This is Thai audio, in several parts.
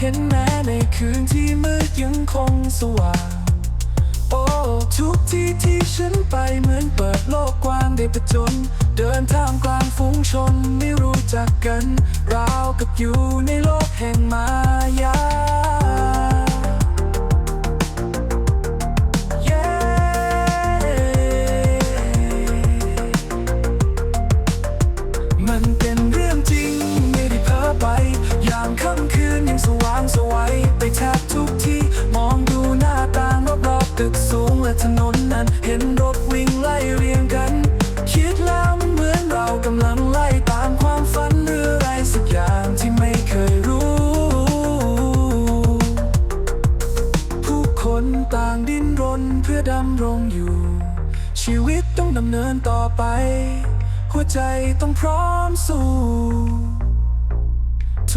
เห็นแม้ในคืนที่มืดยังคงสว่าง โอ้ทุกที่ที่ฉันไปเหมือนเปิดโลกกว้างได้ประจน เดินทางกลางฝูงชนไม่รู้จักกันราวกับอยู่ ตึกสูงและถนนนั้น เห็นรถวิ่งไล่เรียงกัน คิดแล้วมันเหมือนเรากำลังไล่ตามความฝันหรืออะไรสักอย่างที่ไม่เคยรู้ ผู้คนต่างดิ้นรนเพื่อดำรงอยู่ ชีวิตต้องดำเนินต่อไป หัวใจต้องพร้อมสู้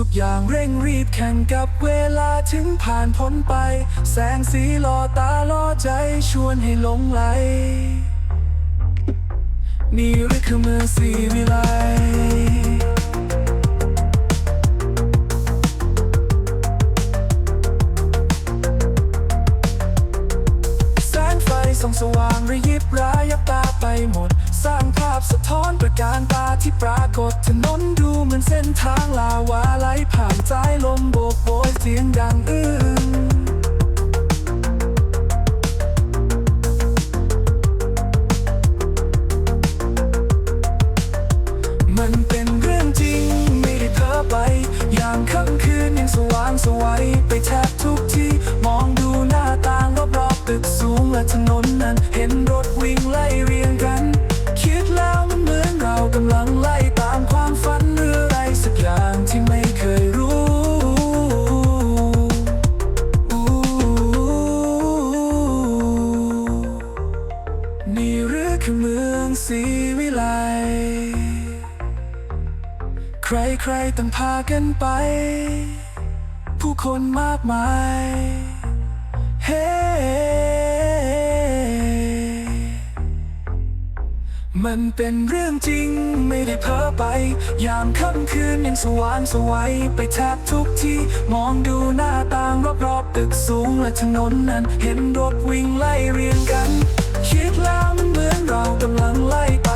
ทุกอย่างเร่งรีบแข่งกับเวลาถึงผ่านพ้นไป แสงสีล่อตาล่อใจชวนให้หลงไหล นี่หรือคือเมืองสีวิไลแสงไฟส่องสว่างระยิบระยับตาไปหมด สร้างภาพสะท้อนประการตาที่ปรากฏถนนดูเหมือนเส้นทางลาวา เสียงดังอื้อ คือเมืองศรีวิไล ใครๆต่างพากันไป ผู้คนมากมาย เฮ้ มันเป็นเรื่องจริงไม่ได้เพ้อไป ยามค่ำคืนยังสว่างสวัยไปแทบทุกที่ มองดูหน้าต่างรอบๆตึกสูงและถนนนั้น เห็นรถวิ่งไล่เรียงกัน คิดแล้ว เรากำลังไล่ต